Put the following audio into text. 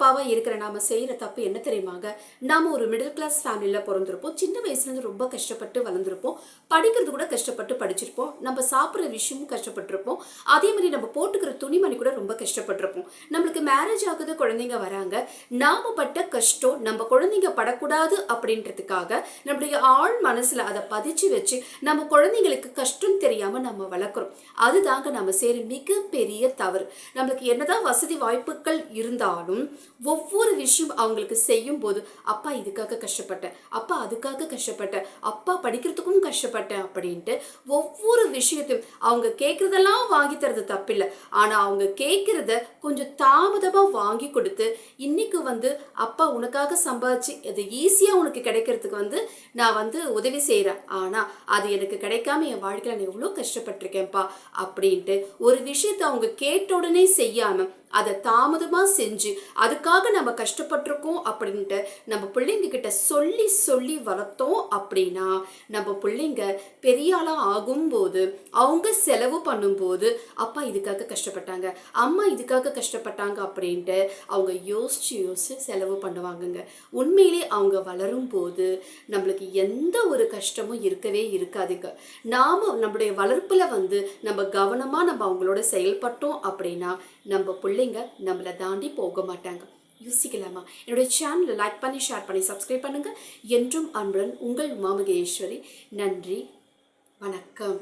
அப்பாவா இருக்கிற நாம செய்யற தப்பு என்ன தெரியுமாங்க? நாம ஒரு மிடில் கிளாஸ் ஃபேமிலியில பிறந்திருப்போம். சின்ன வயசுல இருந்து ரொம்ப கஷ்டப்பட்டு வளர்ந்துருப்போம். படிக்கிறது கூட கஷ்டப்பட்டு படிச்சிருப்போம். நம்ம சாப்பிட்ற விஷயமும் கஷ்டப்பட்டிருப்போம். அதே மாதிரி நம்ம போட்டுக்கிற துணிமணி கூட ரொம்ப கஷ்டப்பட்டிருப்போம். நம்மளுக்கு மேரேஜ் ஆகுது குழந்தைங்க வராங்க. நாம பட்ட கஷ்டம் நம்ம குழந்தைங்க படக்கூடாது அப்படின்றதுக்காக நம்மளுடைய ஆழ் மனசுல அதை பதிச்சு வச்சு நம்ம குழந்தைங்களுக்கு கஷ்டம் தெரியாம நம்ம வளர்க்குறோம். அதுதாங்க நம்ம செய்யற மிகப்பெரிய தவறு. நம்மளுக்கு என்னதான் வசதி வாய்ப்புகள் இருந்தாலும் ஒவ்வொரு விஷயம் அவங்களுக்கு செய்யும் போது அப்பா இதுக்காக கஷ்டப்பட்டேன். அப்பா அதுக்காக கஷ்டப்பட்டேன். அப்பா படிக்கிறதுக்கும் கஷ்டப்பட்டேன். அப்படின்ட்டு ஒவ்வொரு விஷயத்தையும் அவங்க கேட்குறதெல்லாம் வாங்கி தரது தப்பில்லை. ஆனால் அவங்க கேட்குறத கொஞ்சம் தாமதமாக வாங்கி கொடுத்து இன்னைக்கு வந்து அப்பா உனக்காக சம்பாதிச்சு அது ஈஸியாக உனக்கு கிடைக்கிறதுக்கு வந்து நான் வந்து உதவி செய்கிறேன் ஆனால் அது எனக்கு கிடைக்காம என் வாழ்க்கையில் நான் எவ்வளோ கஷ்டப்பட்டிருக்கேன்ப்பா அப்படின்ட்டு ஒரு விஷயத்தை அவங்க கேட்ட உடனே செய்யாம அதை தாமதமாக செஞ்சு அதுக்காக நம்ம கஷ்டப்பட்டிருக்கோம் அப்படின்ட்டு நம்ம பிள்ளைங்க கிட்ட சொல்லி சொல்லி வளர்த்தோம் அப்படின்னா நம்ம பிள்ளைங்க பெரிய ஆளாக ஆகும்போது அவங்க செலவு பண்ணும்போது அப்பா இதுக்காக கஷ்டப்பட்டாங்க அம்மா இதுக்காக கஷ்டப்பட்டாங்க அப்படின்ட்டு அவங்க யோசிச்சு யோசிச்சு செலவு பண்ணுவாங்கங்க. உண்மையிலே அவங்க வளரும் போது நம்மளுக்கு எந்த ஒரு கஷ்டமும் இருக்கவே இருக்காதுங்க. நாம் நம்மளுடைய வளர்ப்பில் வந்து நம்ம கவனமாக நம்ம அவங்களோட செயல்பட்டோம் அப்படின்னா நம்ம பிள்ளைங்க நம்மளை தாண்டி போக மாட்டாங்க. யோசிக்கலாமா? என்னுடைய சேனலை லைக் பண்ணி ஷேர் பண்ணி சப்ஸ்கிரைப் பண்ணுங்க. என்றும் அன்புடன் உங்கள் உமா மகேஸ்வரி நன்றி. வணக்கம்.